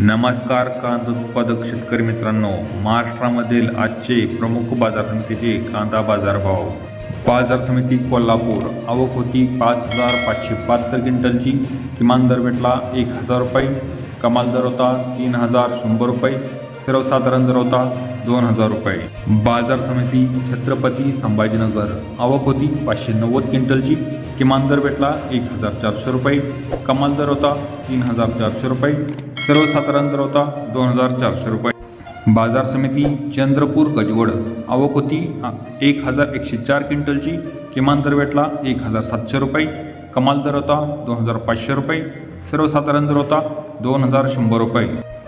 नमस्कार कांदा उत्पादक शेतकरी मित्रांनो महाराष्ट्रामधील आजचे प्रमुख बाजार समितीचे कांदा बाजारभाव. बाजार समिती कोल्हापूर आवक होती पाच हजार पाचशे बहात्तर क्विंटलची. किमान दर भेटला एक हजार रुपये. कमाल दर होता तीन हजार शंभर रुपये. सर्वसाधारण दर होता दोन हजार रुपये. बाजार समिती छत्रपती संभाजीनगर आवक होती पाचशे नव्वद क्विंटलची. किमान दर भेटला एक हजार चारशे रुपये. कमाल दर होता तीन हजार चारशे रुपये. सर्वसाधारण दर होता दोन हजार चारशे रुपये. बाजार समिती चंद्रपूर गजवड. आवक होती एक हजार एकशे चार क्विंटलची. किमान दर भेटला एक हजार सातशे रुपये. कमाल दर होता दोन हजार पाचशे रुपये. सर्वसाधारण दर होता दोन हजार शंभर रुपये.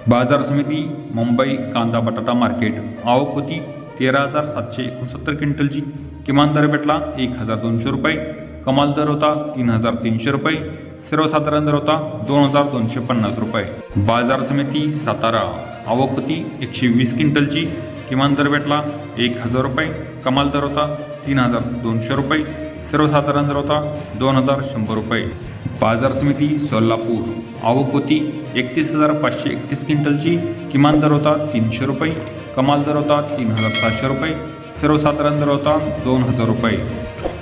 बाजार समिती मुंबई कांदा बटाटा मार्केट. आवक होती तेरा हजार सातशे एकोणसत्तर क्विंटलची. किमान दर भेटला एक हजार दोनशे रुपये. कमाल दर होता तीन हजार तीनशे रुपये सर्वसाधारण दर होता दोन हजार दोनशे पन्नास रुपये. बाजार समिती सातारा आवक होती एकशे वीस क्विंटलची किमान दर भेटला एक हजार रुपये कमाल दर होता तीन हजार दोनशे रुपये सर्वसाधारण दर होता दोन हजार शंभर रुपये. बाजार समिती सोलापूर आवक होती एकतीस हजार पाचशे एकतीस क्विंटलची किमान दर होता तीनशे रुपये कमाल दर होता तीन हजार सातशे रुपये सर्वसाधारण दर होता दोन हजार रुपये.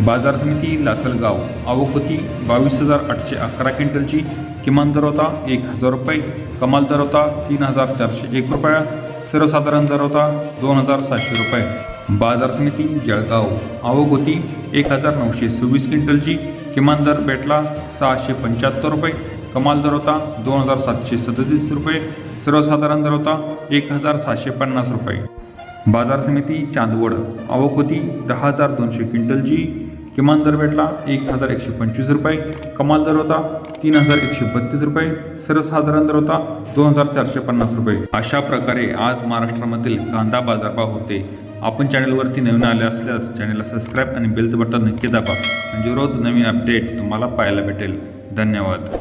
बाजार समिती लासलगाव आवक होती बावीस हजार आठशे अकरा क्विंटलची किमान दर होता एक हजार रुपये. कमाल दर होता तीन हजार चारशे एक रुपया. सर्वसाधारण दर होता दोन हजार सातशे रुपये. बाजार समिती जळगाव आवक होती एक हजार नऊशे सव्वीस क्विंटलची किमान दर भेटला सहाशे पंच्याहत्तर रुपये. कमाल दर होता दोन हजार सातशे सदतीस रुपये. सर्वसाधारण दर होता एक हजार सातशे पन्नास रुपये. बाजार समिती चांदवड. आवक होती दहा हजार दोनशे क्विंटलची. किमान दर भेटला एक हजार एकशे पंचवीस रुपये. कमाल दर होता तीन हजार एकशे बत्तीस रुपये. सर्वसाधारण दर होता दोन हजार चारशे पन्नास रुपये. अशा प्रकारे आज महाराष्ट्रामधील कांदा बाजारभाव होते. आपण चॅनलवरती नवीन आले असल्यास चॅनलला सबस्क्राईब आणि बेलचं बटन नक्की दाबा. म्हणजे रोज नवीन अपडेट तुम्हाला पाहायला भेटेल. धन्यवाद.